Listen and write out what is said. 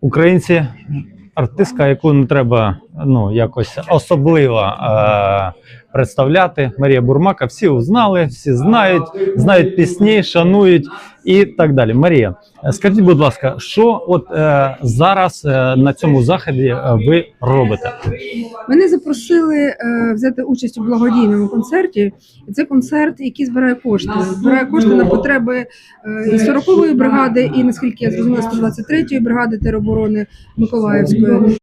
українці, артистка, яку не треба ну, якось особливо е, представляти. Марія Бурмака, всі узнали, всі знають, знають пісні, шанують і так далі. Марія, скажіть, будь ласка, що от е, зараз е, на цьому заході е, ви робите? Мене запросили е, взяти участь у благодійному концерті. Це концерт, який збирає кошти. Збирає кошти на потреби е, і 40-ї бригади, і наскільки я зрозуміла, 123-ї бригади тероборони Миколаївської.